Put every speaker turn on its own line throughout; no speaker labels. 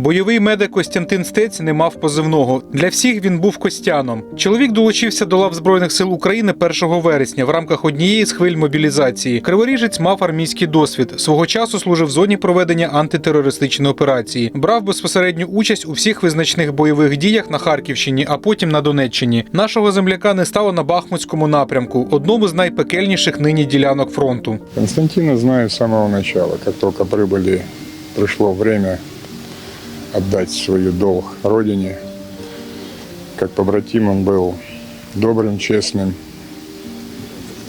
Бойовий медик Костянтин Стець не мав позивного. Для всіх він був Костяном. Чоловік долучився до лав Збройних сил України 1 вересня в рамках однієї з хвиль мобілізації. Криворіжець мав армійський досвід. Свого часу служив в зоні проведення антитерористичної операції. Брав безпосередню участь у всіх визначних бойових діях на Харківщині, а потім на Донеччині. Нашого земляка не стало на Бахмутському напрямку, одному з найпекельніших нині ділянок фронту.
Константина знаю с самого начала. Как только прибыли, пришло время отдать свою долг родине. Как побратим он был добрым, честным,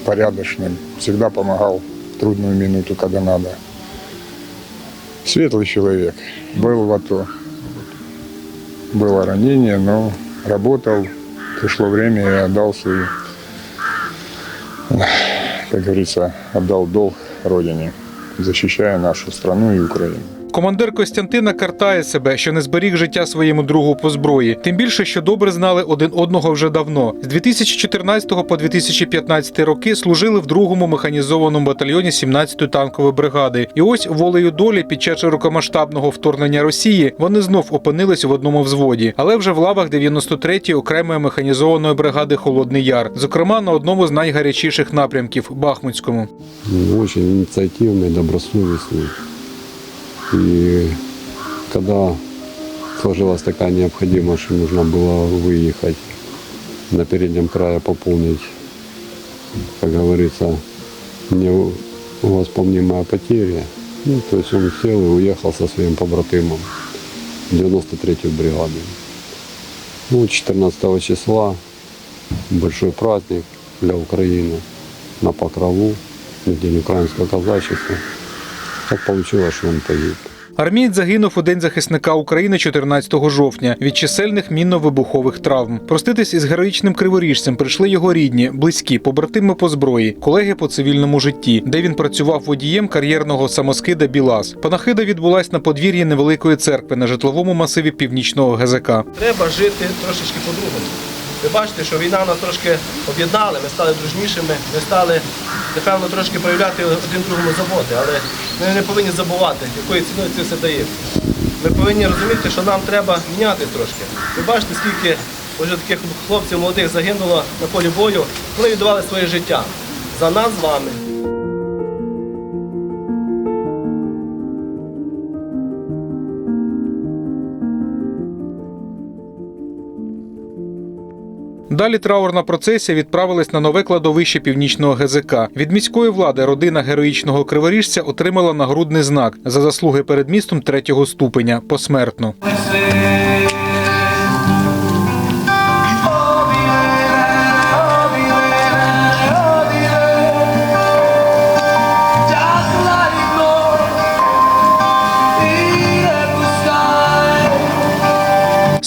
порядочным. Всегда помогал в трудную минуту, когда надо. Светлый человек. Был в АТО. Было ранение, но работал. Пришло время и отдал свою, как говорится, отдал долг Родине, защищая нашу страну и Украину.
Командир Костянтина картає себе, що не зберіг життя своєму другу по зброї. Тим більше, що добре знали один одного вже давно. З 2014 по 2015 роки служили в другому механізованому батальйоні 17-ї танкової бригади. І ось волею долі під час широкомасштабного вторгнення Росії вони знов опинились в одному взводі, але вже в лавах 93-ї окремої механізованої бригади Холодний Яр, зокрема на одному з найгарячіших напрямків Бахмутському.
очень инициативный, добросовестный. И когда сложилась такая необходимость, что нужно было выехать на переднем крае пополнить, как говорится, невосполнимая потеря, ну, то есть он сел и уехал со своим побратимом в 93-ю бригаду. Ну, 14 числа большой праздник для Украины на Покрову, в день украинского казачества. Так получилось, что он погиб.
Армієць загинув у день захисника України 14 жовтня від чисельних мінно-вибухових травм. Проститись із героїчним криворіжцем прийшли його рідні, близькі, побратими по зброї, колеги по цивільному житті, де він працював водієм кар'єрного самоскида Білас. Панахида відбулась на подвір'ї невеликої церкви на житловому масиві північного ГЗК.
Треба жити трошечки по-другому. Ви бачите, що війна нас трошки об'єднала, ми стали дружнішими, ми стали, напевно, трошки проявляти один другому заботи, але ми не повинні забувати, якою ціною це все дається. Ми повинні розуміти, що нам треба міняти трошки. Ви бачите, скільки вже таких хлопців молодих загинуло на полі бою, вони віддавали своє життя за нас з вами.
Далі траурна процесія відправилась на нове кладовище північного ГЗК. Від міської влади родина героїчного криворіжця отримала нагрудний знак за заслуги перед містом третього ступеня посмертно.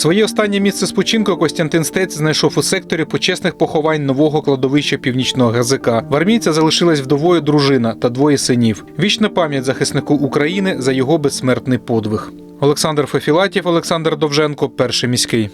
Своє останнє місце спочинку Костянтин Стець знайшов у секторі почесних поховань нового кладовища північного ГЗК. В армійця залишилась вдовою дружина та двоє синів. Вічна пам'ять захиснику України за його безсмертний подвиг. Олександр Фефілатів, Олександр Довженко, перший міський.